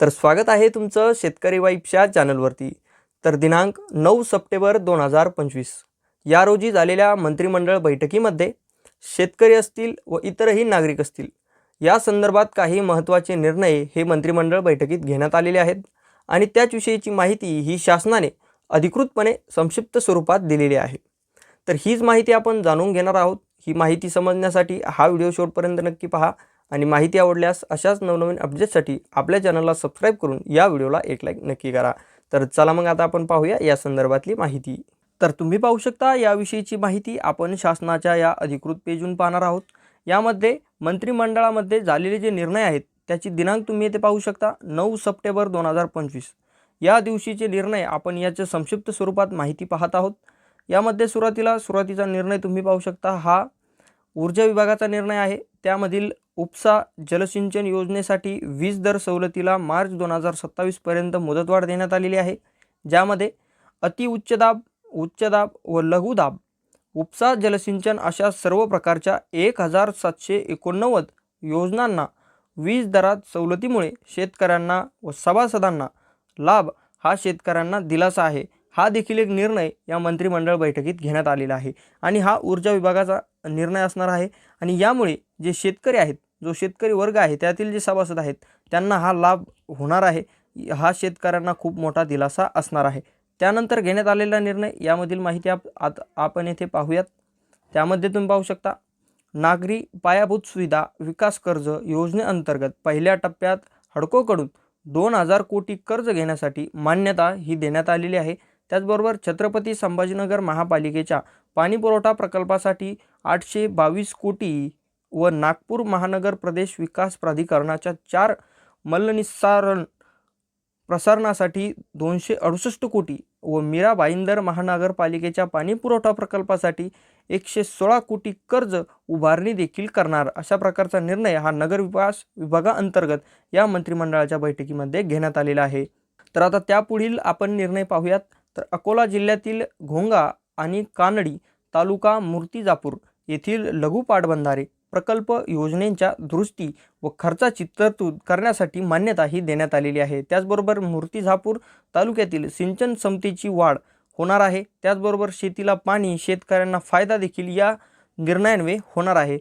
तर स्वागत आहे तुमचं शेतकरी वाईफच्या चॅनलवरती. तर दिनांक नऊ सप्टेंबर दोन हजार पंचवीस. या रोजी झालेल्या मंत्रिमंडळ बैठकीमध्ये शेतकरी असतील व इतरही नागरिक असतील या संदर्भात काही महत्त्वाचे निर्णय हे मंत्रिमंडळ बैठकीत घेण्यात आलेले आहेत आणि त्याचविषयीची माहिती ही शासनाने अधिकृतपणे संक्षिप्त स्वरूपात दिलेली आहे. तर हीच माहिती आपण जाणून घेणार आहोत. ही माहिती समजण्यासाठी हा व्हिडिओ शेवटपर्यंत नक्की पहा. आणि माहिती आवडल्यास अशाच नवनवीन अपडेट्ससाठी आपल्या चॅनलला सबस्क्राईब करून या व्हिडिओला एक लाईक नक्की करा. तर चला मग आता आपण पाहूया या संदर्भातली माहिती. तर तुम्ही पाहू शकता याविषयीची माहिती आपण शासनाच्या या अधिकृत पेजून पाहणार आहोत. यामध्ये मंत्रिमंडळामध्ये झालेले जे निर्णय आहेत त्याची दिनांक तुम्ही येथे पाहू शकता नऊ सप्टेंबर दोन हजार पंचवीस. या दिवशीचे निर्णय आपण याच्या संक्षिप्त स्वरूपात माहिती पाहत आहोत. यामध्ये सुरुवातीला सुरुवातीचा निर्णय तुम्ही पाहू शकता हा ऊर्जा विभागाचा निर्णय आहे. त्यामधील उपसा जलसिंचन योजनेसाठी वीज दर सवलतीला मार्च दोन हजार सत्तावीसपर्यंत मुदतवाढ देण्यात आलेली आहे. ज्यामध्ये अतिउच्चदाब उच्चदाब उच्च दाब व लघुदाब उपसा जलसिंचन अशा सर्व प्रकारच्या एक हजार सातशे एकोणनव्वद योजनांना वीज दरात सवलतीमुळे शेतकऱ्यांना व सभासदांना लाभ हा शेतकऱ्यांना दिलासा आहे. हा देखील एक निर्णय या मंत्रिमंडळ बैठकीत घेण्यात आलेला आहे आणि हा ऊर्जा विभागाचा निर्णय असणार आहे. आणि यामुळे जे शेतकरी आहेत जो शेतकरी वर्ग आहे त्यातील जे सभासद आहेत त्यांना हा लाभ होणार आहे. हा शेतकऱ्यांना खूप मोठा दिलासा असणार आहे. त्यानंतर घेण्यात आलेला निर्णय यामधील माहिती आप आत आपण येथे पाहूयात. त्यामध्ये तुम्ही पाहू शकता नागरी पायाभूत सुविधा विकास कर्ज योजनेअंतर्गत पहिल्या टप्प्यात हडकोकडून दोन हजार कोटी कर्ज घेण्यासाठी मान्यता ही देण्यात आलेली आहे. त्याचबरोबर छत्रपती संभाजीनगर महापालिकेच्या पाणीपुरवठा प्रकल्पासाठी आठशे बावीस कोटी व नागपूर महानगर प्रदेश विकास प्राधिकरणाच्या चार मल्लनिस्सारण प्रसारणासाठी दोनशे अडुसष्ट कोटी व मीरा भाईंदर महानगरपालिकेच्या पाणीपुरवठा प्रकल्पासाठी एकशे सोळा कोटी कर्ज उभारणी देखील करणार. अशा प्रकारचा निर्णय हा नगर विकास विभागाअंतर्गत या मंत्रिमंडळाच्या बैठकीमध्ये घेण्यात आलेला आहे. तर आता त्यापुढील आपण निर्णय पाहूयात. तर अकोला जिल्ह्यातील घोंगा आणि कानडी तालुका मूर्तिजापूर येथील लघु पाटबंधारे प्रकल्प योजनेच्या दुरुस्ती व खर्चाची तरतूद करण्यासाठी मान्यता ही देण्यात आलेली आहे. त्याचबरोबर मूर्तिजापूर तालुक्यातील सिंचन क्षमतेची वाढ होणार आहे. त्याचबरोबर शेतीला पाणी शेतकऱ्यांना फायदा देखील या निर्णयांवे होणार आहे.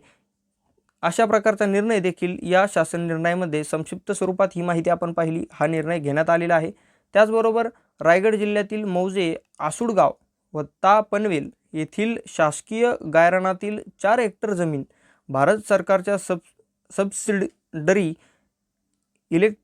अशा प्रकारचा निर्णय देखील या शासन निर्णयामध्ये संक्षिप्त स्वरूपात ही माहिती आपण पाहिली. हा निर्णय घेण्यात आलेला आहे. त्याचबरोबर रायगड जिल्ह्यातील मौजे आसुडगाव व ता पनवेल येथील शासकीय गायरानातील चार हेक्टर जमीन भारत सरकारच्या सब सबसिडरी इलेक्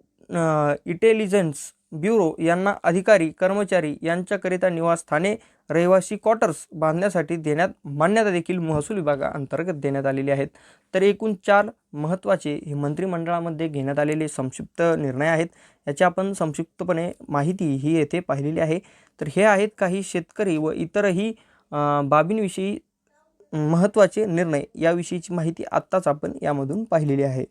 इटेलिजन्स ब्युरो यांना अधिकारी कर्मचारी यांच्याकरिता निवासस्थाने रहिवासी क्वार्टर्स बांधण्यासाठी देण्यात मान्यता देखील महसूल विभागाअंतर्गत देण्यात आलेली आहेत. तर एकूण चार महत्त्वाचे हे मंत्रिमंडळामध्ये घेण्यात आलेले संक्षिप्त निर्णय आहेत. याची आपण संक्षिप्तपणे माहिती ही येथे पाहिलेली आहे. तर हे आहेत काही शेतकरी व इतरही बाबींविषयी महत्त्वाचे निर्णय याविषयीची माहिती आत्ताच आपण यामधून पाहिलेली आहे.